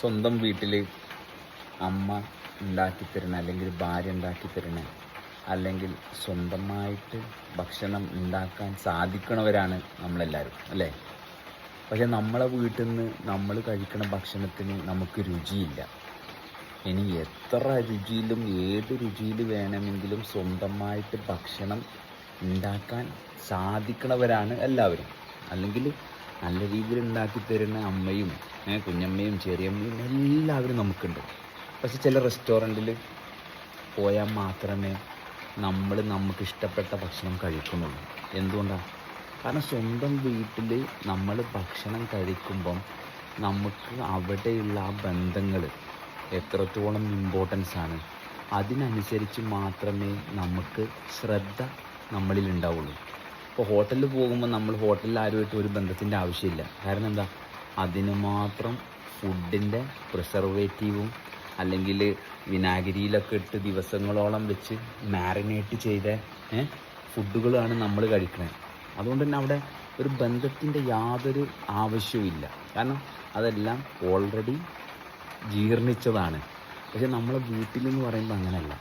സ്വന്തം വീട്ടിൽ അമ്മ ഉണ്ടാക്കി അല്ലെങ്കിൽ ഭാര്യ ഉണ്ടാക്കി അല്ലെങ്കിൽ സ്വന്തമായിട്ട് ഭക്ഷണം ഉണ്ടാക്കാൻ സാധിക്കണവരാണ് നമ്മളെല്ലാവരും അല്ലേ? പക്ഷെ നമ്മളെ വീട്ടിൽ നിന്ന് നമ്മൾ കഴിക്കുന്ന ഭക്ഷണത്തിന് നമുക്ക് രുചിയില്ല. ഇനി എത്ര രുചിയിലും ഏത് രുചിയിൽ വേണമെങ്കിലും സ്വന്തമായിട്ട് ഭക്ഷണം ഉണ്ടാക്കാൻ സാധിക്കണവരാണ് എല്ലാവരും. അല്ലെങ്കിൽ നല്ല രീതിയിൽ ഉണ്ടാക്കി തരുന്ന അമ്മയും കുഞ്ഞമ്മയും ചെറിയമ്മയും എല്ലാവരും നമുക്കുണ്ട്. പക്ഷെ ചില റെസ്റ്റോറന്റിൽ പോയാൽ മാത്രമേ നമ്മൾ നമുക്ക് ഇഷ്ടപ്പെട്ട ഭക്ഷണം കഴിക്കുന്നുള്ളൂ. എന്തുകൊണ്ടാണ് കാരണം സ്വന്തം വീട്ടിൽ നമ്മൾ ഭക്ഷണം കഴിക്കുമ്പം നമുക്ക് അവിടെയുള്ള ആ ബന്ധങ്ങൾ എത്രത്തോളം ഇമ്പോർട്ടൻസ് ആണ്. അതിനനുസരിച്ച് മാത്രമേ നമുക്ക് ശ്രദ്ധ നമ്മളിൽ ഉണ്ടാവുള്ളൂ. ഇപ്പോൾ ഹോട്ടലിൽ പോകുമ്പോൾ നമ്മൾ ഹോട്ടലിൽ ആരുമായിട്ട് ഒരു ബന്ധത്തിന്റെ ആവശ്യമില്ല. കാരണം എന്താ? അതിന് മാത്രം ഫുഡിന്റെ പ്രിസർവേറ്റീവും അല്ലെങ്കിൽ വിനാഗിരിയിലൊക്കെ ഇട്ട് ദിവസങ്ങളോളം വെച്ച് മാരിനേറ്റ് ചെയ്ത ഫുഡുകളാണ് നമ്മൾ കഴിക്കുന്നത് അതുകൊണ്ട് തന്നെ അവിടെ ഒരു ബന്ധത്തിന്റെ യാതൊരു ആവശ്യവും ഇല്ല. കാരണം അതെല്ലാം ഓൾറെഡി ജീർണിച്ചതാണ്. പക്ഷെ നമ്മളെ വീട്ടിലെന്ന് പറയുമ്പോൾ അങ്ങനെയല്ല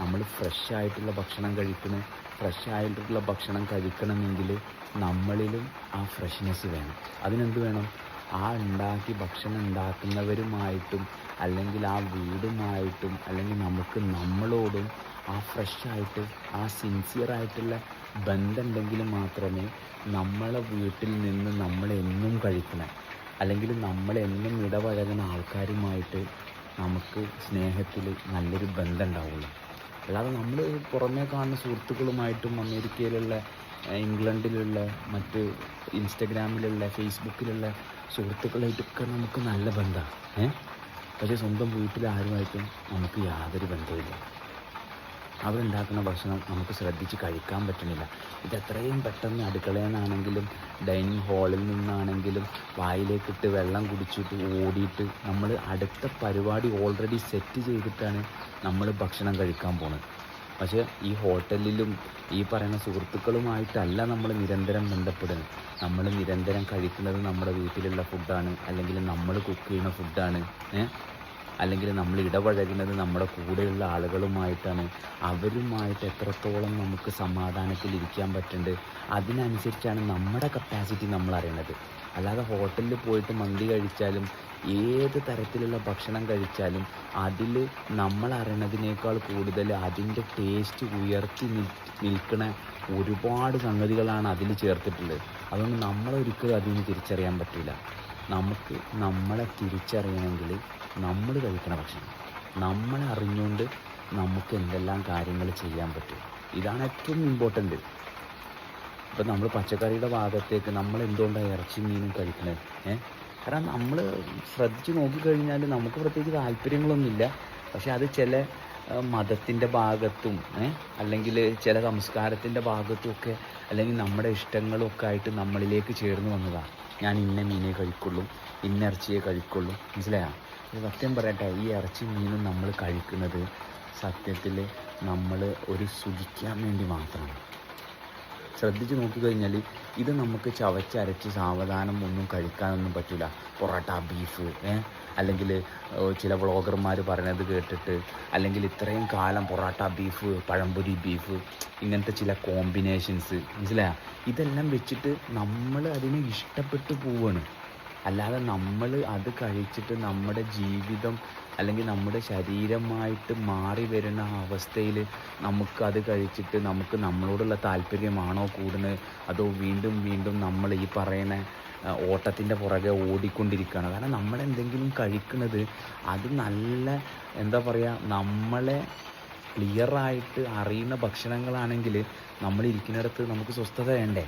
നമ്മൾ ഫ്രഷ് ആയിട്ടുള്ള ഭക്ഷണം കഴിക്കണ. ഫ്രഷ് ആയിട്ടുള്ള ഭക്ഷണം കഴിക്കണമെങ്കിൽ നമ്മളിലും ആ ഫ്രഷ്നെസ് വേണം. അതിനെന്ത് വേണം? ആ ഉണ്ടാക്കി ഭക്ഷണം ഉണ്ടാക്കുന്നവരുമായിട്ടും അല്ലെങ്കിൽ ആ വീടുമായിട്ടും അല്ലെങ്കിൽ നമുക്ക് നമ്മളോടും ആ ഫ്രഷായിട്ട് ആ സിൻസിയറായിട്ടുള്ള ബന്ധം ഉണ്ടെങ്കിൽ മാത്രമേ നമ്മളെ വീട്ടിൽ നിന്ന് നമ്മളെന്നും കഴിക്കണം. അല്ലെങ്കിൽ നമ്മളെന്നും ഇടപഴകുന്ന ആൾക്കാരുമായിട്ട് നമുക്ക് സ്നേഹത്തിൽ നല്ലൊരു ബന്ധം ഉണ്ടാവുള്ളൂ അല്ലാതെ നമ്മൾ പുറമേ കാണുന്ന സുഹൃത്തുക്കളുമായിട്ടും അമേരിക്കയിലുള്ള ഇംഗ്ലണ്ടിലുള്ള മറ്റ് ഇൻസ്റ്റഗ്രാമിലുള്ള ഫേസ്ബുക്കിലുള്ള സുഹൃത്തുക്കളായിട്ടൊക്കെ നമുക്ക് നല്ല ബന്ധമാണ്. ഏഹ് പക്ഷേ സ്വന്തം വീട്ടിലാരുമായിട്ടും നമുക്ക് യാതൊരു ബന്ധവുമില്ല. അവരുണ്ടാക്കുന്ന ഭക്ഷണം നമുക്ക് ശ്രദ്ധിച്ച് കഴിക്കാൻ പറ്റുന്നില്ല. ഇത് എത്രയും പെട്ടെന്ന് അടുക്കളയിൽ നിന്നാണെങ്കിലും ഡൈനിങ് ഹാളിൽ നിന്നാണെങ്കിലും വായിലേക്കിട്ട് വെള്ളം കുടിച്ചിട്ട് ഓടിയിട്ട് നമ്മൾ അടുത്ത പരിപാടി ഓൾറെഡി സെറ്റ് ചെയ്തിട്ടാണ് നമ്മൾ ഭക്ഷണം കഴിക്കാൻ പോണത്. പക്ഷേ ഈ ഹോട്ടലിലും ഈ പറയുന്ന സുഹൃത്തുക്കളുമായിട്ടല്ല നമ്മൾ നിരന്തരം ബന്ധപ്പെടുന്നത്. നമ്മൾ നിരന്തരം കഴിക്കുന്നത് നമ്മുടെ വീട്ടിലുള്ള ഫുഡാണ് അല്ലെങ്കിൽ നമ്മൾ കുക്ക് ചെയ്യുന്ന ഫുഡാണ് ഏഹ് അല്ലെങ്കിൽ നമ്മൾ ഇടപഴകുന്നത് നമ്മുടെ കൂടെയുള്ള ആളുകളുമായിട്ടാണ്. അവരുമായിട്ട് എത്രത്തോളം നമുക്ക് സമാധാനത്തിൽ ഇരിക്കാൻ പറ്റുന്നുണ്ട്. അതിനനുസരിച്ചാണ് നമ്മുടെ കപ്പാസിറ്റി നമ്മൾ അറിയണത് അല്ലാതെ ഹോട്ടലിൽ പോയിട്ട് മന്തി കഴിച്ചാലും ഏത് തരത്തിലുള്ള ഭക്ഷണം കഴിച്ചാലും അതിൽ നമ്മൾ അറിയണതിനേക്കാൾ കൂടുതൽ അതിന്റെ ടേസ്റ്റ് ഉയർത്തി നിൽക്കുന്ന ഒരുപാട് സംഗതികളാണ് അതിൽ ചേർത്തിട്ടുള്ളത്. അതുകൊണ്ട് നമ്മളൊരിക്കലും അതിന് തിരിച്ചറിയാൻ പറ്റില്ല. നമുക്ക് നമ്മളെ തിരിച്ചറിയണമെങ്കിൽ നമ്മൾ കഴിക്കണ ഭക്ഷണം. നമ്മളെ അറിഞ്ഞുകൊണ്ട് നമുക്ക് എന്തെല്ലാം കാര്യങ്ങൾ ചെയ്യാൻ പറ്റും. ഇതാണ് ഏറ്റവും ഇമ്പോർട്ടന്റ് ഇപ്പം നമ്മൾ പച്ചക്കറിയുടെ ഭാഗത്തേക്ക് നമ്മൾ എന്തുകൊണ്ടാണ് ഇറച്ചി മീനും കഴിക്കുന്നത് ഏ? കാരണം നമ്മൾ ശ്രദ്ധിച്ച് നോക്കിക്കഴിഞ്ഞാൽ നമുക്ക് പ്രത്യേകിച്ച് താല്പര്യങ്ങളൊന്നുമില്ല. പക്ഷേ അത് ചില മതത്തിന്റെ ഭാഗത്തും അല്ലെങ്കിൽ ചില സംസ്കാരത്തിന്റെ ഭാഗത്തും ഒക്കെ അല്ലെങ്കിൽ നമ്മുടെ ഇഷ്ടങ്ങളൊക്കെ ആയിട്ട് നമ്മളിലേക്ക് ചേർന്ന് വന്നതാണ് ഞാൻ ഇന്ന മീനെ കഴിക്കുള്ളൂ ഇന്ന ഇറച്ചിയെ കഴിക്കുള്ളൂ. മനസ്സിലായോ? സത്യം പറയട്ടെ ഈ ഇറച്ചി മീനും നമ്മൾ കഴിക്കുന്നത് സത്യത്തിൽ നമ്മൾ ഒരു സുഖിക്കാൻ വേണ്ടി മാത്രമാണ്. ശ്രദ്ധിച്ച് നോക്കിക്കഴിഞ്ഞാൽ ഇത് നമുക്ക് ചവച്ചരച്ച് സാവധാനം ഒന്നും കഴിക്കാനൊന്നും പറ്റില്ല പൊറോട്ട ബീഫ് ഏ അല്ലെങ്കിൽ ചില വ്ളോഗർമാർ പറയണത് കേട്ടിട്ട് അല്ലെങ്കിൽ ഇത്രയും കാലം പൊറോട്ട ബീഫ് പഴംപൊരി ബീഫ് ഇങ്ങനത്തെ ചില കോമ്പിനേഷൻസ് മനസ്സിലായോ? ഇതെല്ലാം വെച്ചിട്ട് നമ്മൾ അതിനെ ഇഷ്ടപ്പെട്ടു പോവാണ്. അല്ലാതെ നമ്മൾ അത് കഴിച്ചിട്ട് നമ്മുടെ ജീവിതം അല്ലെങ്കിൽ നമ്മുടെ ശരീരമായിട്ട് മാറി വരുന്ന അവസ്ഥയിൽ നമുക്ക് അത് കഴിച്ചിട്ട് നമുക്ക് നമ്മളോടുള്ള താല്പര്യമാണോ കൂടുന്നത്? അതോ വീണ്ടും വീണ്ടും നമ്മൾ ഈ പറയുന്ന ഓട്ടത്തിന്റെ പുറകെ ഓടിക്കൊണ്ടിരിക്കുകയാണ്. കാരണം നമ്മളെന്തെങ്കിലും കഴിക്കുന്നത് അത് നല്ല എന്താ പറയുക നമ്മളെ ക്ലിയറായിട്ട് അറിയുന്ന ഭക്ഷണങ്ങളാണെങ്കിൽ നമ്മൾ ഇരിക്കുന്നിടത്ത് നമുക്ക് സ്വസ്ഥത വേണ്ടേ?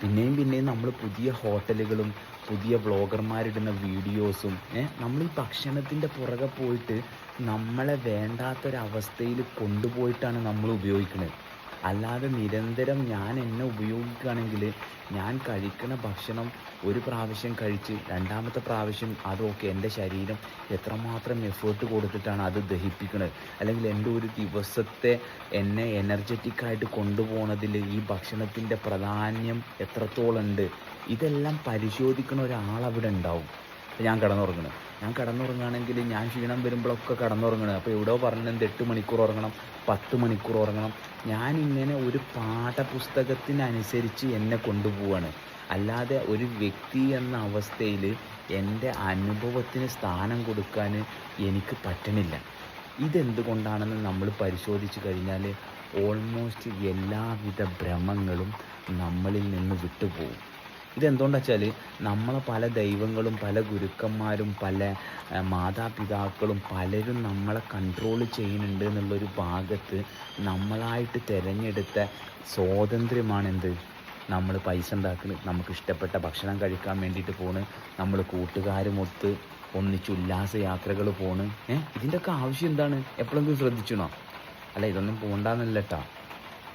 പിന്നെയും പിന്നെയും നമ്മൾ പുതിയ ഹോട്ടലുകളും പുതിയ വ്ളോഗർമാരിടുന്ന വീഡിയോസും നമ്മൾ ഈ ഭക്ഷണത്തിന്റെ പുറകെ പോയിട്ട് നമ്മളെ വേണ്ടാത്തൊരവസ്ഥയിൽ കൊണ്ടുപോയിട്ടാണ് നമ്മൾ ഉപയോഗിക്കുന്നത് അല്ലാതെ നിരന്തരം ഞാൻ എന്നെ ഉപയോഗിക്കുകയാണെങ്കിൽ ഞാൻ കഴിക്കുന്ന ഭക്ഷണം ഒരു പ്രാവശ്യം കഴിച്ച് രണ്ടാമത്തെ പ്രാവശ്യം അതൊക്കെ എന്റെ ശരീരം എത്രമാത്രം എഫേർട്ട് കൊടുത്തിട്ടാണ് അത് ദഹിപ്പിക്കുന്നത് അല്ലെങ്കിൽ എന്റെ ഒരു ദിവസത്തെ എന്നെ എനർജറ്റിക്കായിട്ട് കൊണ്ടുപോകുന്നതിൽ ഈ ഭക്ഷണത്തിന്റെ പ്രാധാന്യം എത്രത്തോളം ഉണ്ട്? ഇതെല്ലാം പരിശോധിക്കുന്ന ഒരാളവിടെ ഉണ്ടാവും. ഞാൻ കിടന്നുറങ്ങണം. ഞാൻ കിടന്നുറങ്ങുകയാണെങ്കിൽ ഞാൻ ക്ഷീണം വരുമ്പോഴൊക്കെ കിടന്നുറങ്ങണം. അപ്പോൾ എവിടെയോ പറഞ്ഞിട്ടുണ്ട് എട്ട് മണിക്കൂർ ഉറങ്ങണം പത്ത് മണിക്കൂർ ഉറങ്ങണം. ഞാനിങ്ങനെ ഒരു പാഠപുസ്തകത്തിനനുസരിച്ച് എന്നെ കൊണ്ടുപോവാണ്. അല്ലാതെ ഒരു വ്യക്തി എന്ന അവസ്ഥയിൽ എന്റെ അനുഭവത്തിന് സ്ഥാനം കൊടുക്കാൻ എനിക്ക് പറ്റണില്ല. ഇതെന്തുകൊണ്ടാണെന്ന് നമ്മൾ പരിശോധിച്ച് കഴിഞ്ഞാൽ ഓൾമോസ്റ്റ് എല്ലാവിധ ഭ്രമങ്ങളും നമ്മളിൽ നിന്ന് വിട്ടുപോകും. ഇതെന്തുകൊണ്ടാ വെച്ചാൽ നമ്മളെ പല ദൈവങ്ങളും പല ഗുരുക്കന്മാരും പല മാതാപിതാക്കളും പലരും നമ്മളെ കൺട്രോൾ ചെയ്യുന്നുണ്ട് എന്നുള്ളൊരു ഭാഗത്ത് നമ്മളായിട്ട് തിരഞ്ഞെടുത്ത സ്വാതന്ത്ര്യമാണെന്ത്? നമ്മൾ പൈസ ഉണ്ടാക്കുന്നത് നമുക്ക് ഇഷ്ടപ്പെട്ട ഭക്ഷണം കഴിക്കാൻ വേണ്ടിയിട്ട് പോണ് നമ്മൾ കൂട്ടുകാരുമൊത്ത് ഒന്നിച്ച് ഉല്ലാസ യാത്രകൾ പോണ്. ഏഹ് ഇതിന്റെയൊക്കെ ആവശ്യം എന്താണ്? എപ്പോഴെങ്കിലും ശ്രദ്ധിച്ചണോ? അല്ല ഇതൊന്നും പോകണ്ടെന്നല്ല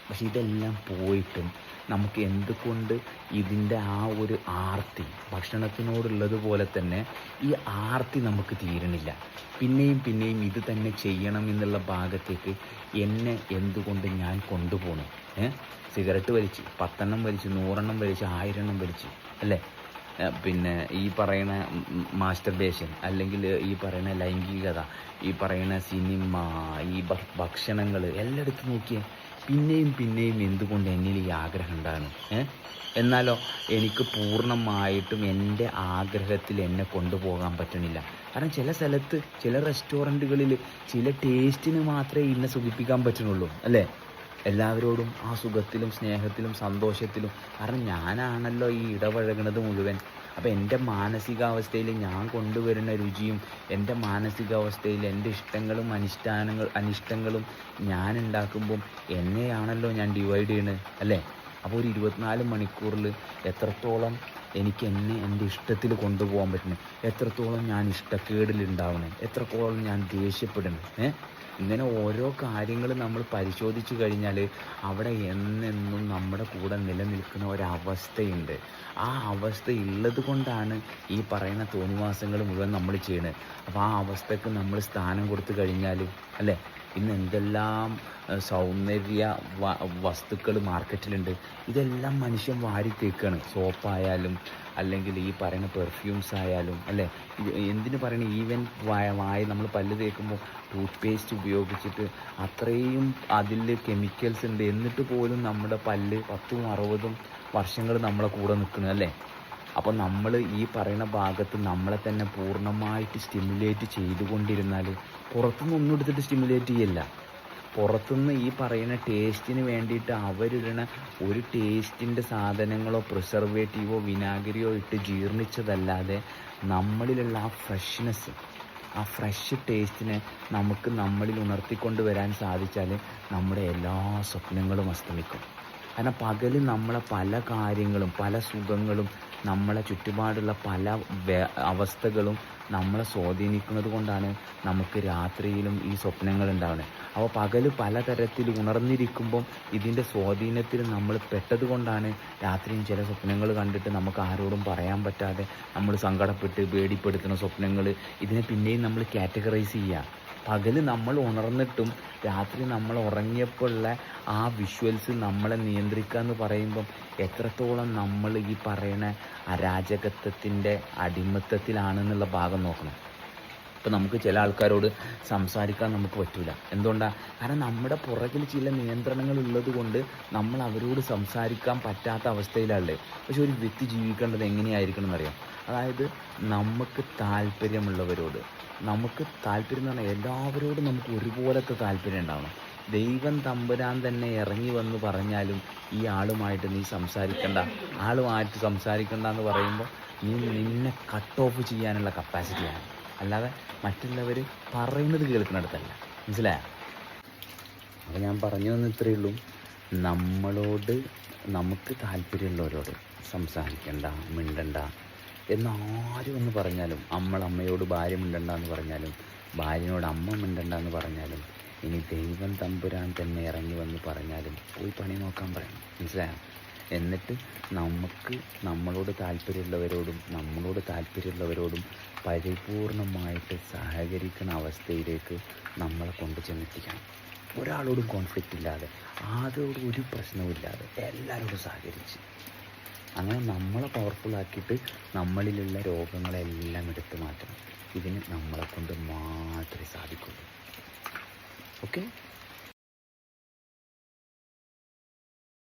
പക്ഷെ ഇതെല്ലാം പോയിട്ടും നമുക്ക് എന്തുകൊണ്ട് ഇതിന്റെ ആ ഒരു ആർത്തി ഭക്ഷണത്തിനോടുള്ളതുപോലെ തന്നെ ഈ ആർത്തി നമുക്ക് തീരണില്ല. പിന്നെയും പിന്നെയും ഇത് തന്നെ ചെയ്യണം എന്നുള്ള ഭാഗത്തേക്ക് എന്നെ എന്തുകൊണ്ട് ഞാൻ കൊണ്ടുപോകണം ഏഹ് സിഗരറ്റ് വലിച്ച് പത്തെണ്ണം വലിച്ച് നൂറെണ്ണം വലിച്ച് ആയിരെണ്ണം വലിച്ച് അല്ലേ? പിന്നെ ഈ പറയുന്ന മാസ്റ്റർബേഷൻ അല്ലെങ്കിൽ ഈ പറയുന്ന ലൈംഗികത ഈ പറയുന്ന സിനിമ ഈ ഭക്ഷണങ്ങൾ എല്ലായിടത്തും നോക്കിയേ. പിന്നെയും പിന്നെയും എന്തുകൊണ്ട് എന്നിൽ ഈ ആഗ്രഹം ഉണ്ടാണ് എന്നാലോ എനിക്ക് പൂർണമായിട്ടും എന്റെ ആഗ്രഹത്തിൽ എന്നെ കൊണ്ടുപോകാൻ പറ്റണില്ല. കാരണം ചില സ്ഥലത്ത് ചില റെസ്റ്റോറന്റുകളിൽ ചില ടേസ്റ്റിന് മാത്രമേ ഇന്നെ സുഖിപ്പിക്കാൻ പറ്റുന്നുള്ളൂ അല്ലേ? എല്ലാവരോടും ആ സുഖത്തിലും സ്നേഹത്തിലും സന്തോഷത്തിലും. കാരണം ഞാനാണല്ലോ ഈ ഇടപഴകുന്നത് മുഴുവൻ. അപ്പോൾ എന്റെ മാനസികാവസ്ഥയിൽ ഞാൻ കൊണ്ടുവരുന്ന രുചിയും എന്റെ മാനസികാവസ്ഥയിൽ എന്റെ ഇഷ്ടങ്ങളും അനുഷ്ഠാനങ്ങൾ അനിഷ്ടങ്ങളും ഞാൻ ഉണ്ടാക്കുമ്പം എന്നെയാണല്ലോ ഞാൻ ഡിവൈഡ് ചെയ്യണത് അല്ലേ? അപ്പോൾ ഒരു ഇരുപത്തിനാല് മണിക്കൂറിൽ എത്രത്തോളം എനിക്ക് എന്നെ എന്റെ ഇഷ്ടത്തിൽ കൊണ്ടുപോകാൻ പറ്റുന്നു? എത്രത്തോളം ഞാൻ ഇഷ്ടക്കേടിലുണ്ടാവണേ എത്രത്തോളം ഞാൻ ദേഷ്യപ്പെടുന്നു? ഏ? ഇങ്ങനെ ഓരോ കാര്യങ്ങൾ നമ്മൾ പരിശോധിച്ചു കഴിഞ്ഞാൽ അവിടെ എന്നെന്നും നമ്മുടെ കൂടെ നിലനിൽക്കുന്ന ഒരവസ്ഥയുണ്ട്. ആ അവസ്ഥ ഉള്ളത് കൊണ്ടാണ് ഈ പറയുന്ന തോന്നിവാസങ്ങൾ മുഴുവൻ നമ്മൾ ചെയ്യണത്. അപ്പോൾ ആ അവസ്ഥക്ക് നമ്മൾ സ്ഥാനം കൊടുത്തു കഴിഞ്ഞാൽ അല്ലേ? ഇന്ന് എന്തെല്ലാം സൗന്ദര്യ വസ്തുക്കൾ മാർക്കറ്റിലുണ്ട്. ഇതെല്ലാം മനുഷ്യൻ വാരി തേക്കാണ് സോപ്പായാലും അല്ലെങ്കിൽ ഈ പറയുന്ന പെർഫ്യൂംസ് ആയാലും അല്ലേ എന്തിനു പറയണ? ഈവൻ വായ വായ നമ്മൾ പല്ല് തേക്കുമ്പോൾ ടൂത്ത് പേസ്റ്റ് ഉപയോഗിച്ചിട്ട് അത്രയും അതിൽ കെമിക്കൽസ് ഉണ്ട്. എന്നിട്ട് പോലും നമ്മുടെ പല്ല് പത്തും അറുപതും വർഷങ്ങൾ നമ്മളെ കൂടെ നിൽക്കണം അല്ലേ? അപ്പോൾ നമ്മൾ ഈ പറയുന്ന ഭാഗത്ത് നമ്മളെ തന്നെ പൂർണമായിട്ട് സ്റ്റിമുലേറ്റ് ചെയ്തുകൊണ്ടിരുന്നാൽ പുറത്തുനിന്ന് ഒന്നും എടുത്തിട്ട് സ്റ്റിമുലേറ്റ് ചെയ്യല്ല. പുറത്തുനിന്ന് ഈ പറയുന്ന ടേസ്റ്റിന് വേണ്ടിയിട്ട് അവരിടണ ഒരു ടേസ്റ്റിന്റെ സാധനങ്ങളോ പ്രിസർവേറ്റീവോ വിനാഗിരിയോ ഇട്ട് ജീർണിച്ചതല്ലാതെ നമ്മളിലുള്ള ആ ഫ്രഷ്നെസ് ആ ഫ്രഷ് ടേസ്റ്റിനെ നമുക്ക് നമ്മളിൽ ഉണർത്തിക്കൊണ്ട് വരാൻ സാധിച്ചാൽ നമ്മുടെ എല്ലാ സ്വപ്നങ്ങളും അസ്തമിക്കും. കാരണം പകൽ നമ്മളെ പല കാര്യങ്ങളും പല സുഖങ്ങളും നമ്മളെ ചുറ്റുപാടുള്ള പല അവസ്ഥകളും നമ്മളെ സ്വാധീനിക്കുന്നത് കൊണ്ടാണ് നമുക്ക് രാത്രിയിലും ഈ സ്വപ്നങ്ങൾ ഉണ്ടാവുന്നത്. അപ്പോൾ പകൽ പലതരത്തിൽ ഉണർന്നിരിക്കുമ്പം ഇതിന്റെ സ്വാധീനത്തിൽ നമ്മൾ പെട്ടത് കൊണ്ടാണ് രാത്രിയും ചില സ്വപ്നങ്ങൾ കണ്ടിട്ട് നമുക്ക് ആരോടും പറയാൻ പറ്റാതെ നമ്മൾ സങ്കടപ്പെട്ട് പേടിപ്പെടുത്തുന്ന സ്വപ്നങ്ങൾ ഇതിനെ പിന്നെയും നമ്മൾ കാറ്റഗറൈസ് ചെയ്യുക. പകൽ നമ്മൾ ഉണർന്നിട്ടും രാത്രി നമ്മൾ ഉറങ്ങിയപ്പോഴുള്ള ആ വിഷ്വൽസ് നമ്മളെ നിയന്ത്രിക്കുക എന്ന് പറയുമ്പം എത്രത്തോളം നമ്മൾ ഈ പറയുന്ന അരാജകത്വത്തിന്റെ അടിമത്തത്തിലാണെന്നുള്ള ഭാഗം നോക്കണം. ഇപ്പം നമുക്ക് ചില ആൾക്കാരോട് സംസാരിക്കാൻ നമുക്ക് പറ്റില്ല എന്തുകൊണ്ടാണ് കാരണം നമ്മുടെ പുറകിൽ ചില നിയന്ത്രണങ്ങൾ ഉള്ളത് കൊണ്ട് നമ്മൾ അവരോട് സംസാരിക്കാൻ പറ്റാത്ത അവസ്ഥയിലാണ് പക്ഷെ ഒരു വ്യക്തി ജീവിക്കേണ്ടത് എങ്ങനെയായിരിക്കണം എന്നറിയാം. അതായത് നമുക്ക് താല്പര്യമുള്ളവരോട്. നമുക്ക് താല്പര്യം എന്ന് പറഞ്ഞാൽ എല്ലാവരോടും നമുക്ക് ഒരുപോലത്തെ താല്പര്യം ഉണ്ടാവണം. ദൈവം തമ്പുരാൻ തന്നെ ഇറങ്ങി വന്ന് പറഞ്ഞാലും ഈ ആളുമായിട്ട് നീ സംസാരിക്കണ്ട. ആളുമായിട്ട് സംസാരിക്കണ്ട എന്ന് പറയുമ്പോൾ നീ നിന്നെ കട്ട് ഓഫ് ചെയ്യാനുള്ള കപ്പാസിറ്റിയാണ് അല്ലാതെ മറ്റുള്ളവർ പറയുന്നത് കേൾക്കുന്നിടത്തല്ല. മനസ്സിലായോ? അപ്പോൾ ഞാൻ പറഞ്ഞു വന്ന ഇത്രയേ ഉള്ളൂ. നമ്മളോട് നമുക്ക് താല്പര്യമുള്ളവരോട് സംസാരിക്കണ്ട മിണ്ടണ്ട എന്നാരും എന്ന് പറഞ്ഞാലും അമ്മയോട് ഭാര്യ മിണ്ടണ്ട എന്ന് പറഞ്ഞാലും ഭാര്യനോട് അമ്മ മിണ്ടണ്ട എന്ന് പറഞ്ഞാലും ഇനി ദൈവം തമ്പുരാൻ തന്നെ ഇറങ്ങി വന്ന് പറഞ്ഞാലും പോയി പണി നോക്കാൻ പറയണം. മനസ്സിലായോ? എന്നിട്ട് നമുക്ക് നമ്മളോട് താല്പര്യമുള്ളവരോടും നമ്മളോട് താല്പര്യമുള്ളവരോടും പരിപൂർണമായിട്ട് സഹകരിക്കുന്ന അവസ്ഥയിലേക്ക് നമ്മളെ കൊണ്ട് ചെന്നെത്തിക്കണം. ഒരാളോടും കോൺഫ്ലിക്റ്റ് ഇല്ലാതെ ആരോടും ഒരു പ്രശ്നവുമില്ലാതെ എല്ലാവരോടും സഹകരിച്ച്. അങ്ങനെ നമ്മളെ പവർഫുൾ നമ്മളിലുള്ള രോഗങ്ങളെല്ലാം എടുത്തു മാറ്റണം. ഇതിന് നമ്മളെ കൊണ്ട് മാത്രമേ സാധിക്കുള്ളൂ. ഓക്കെ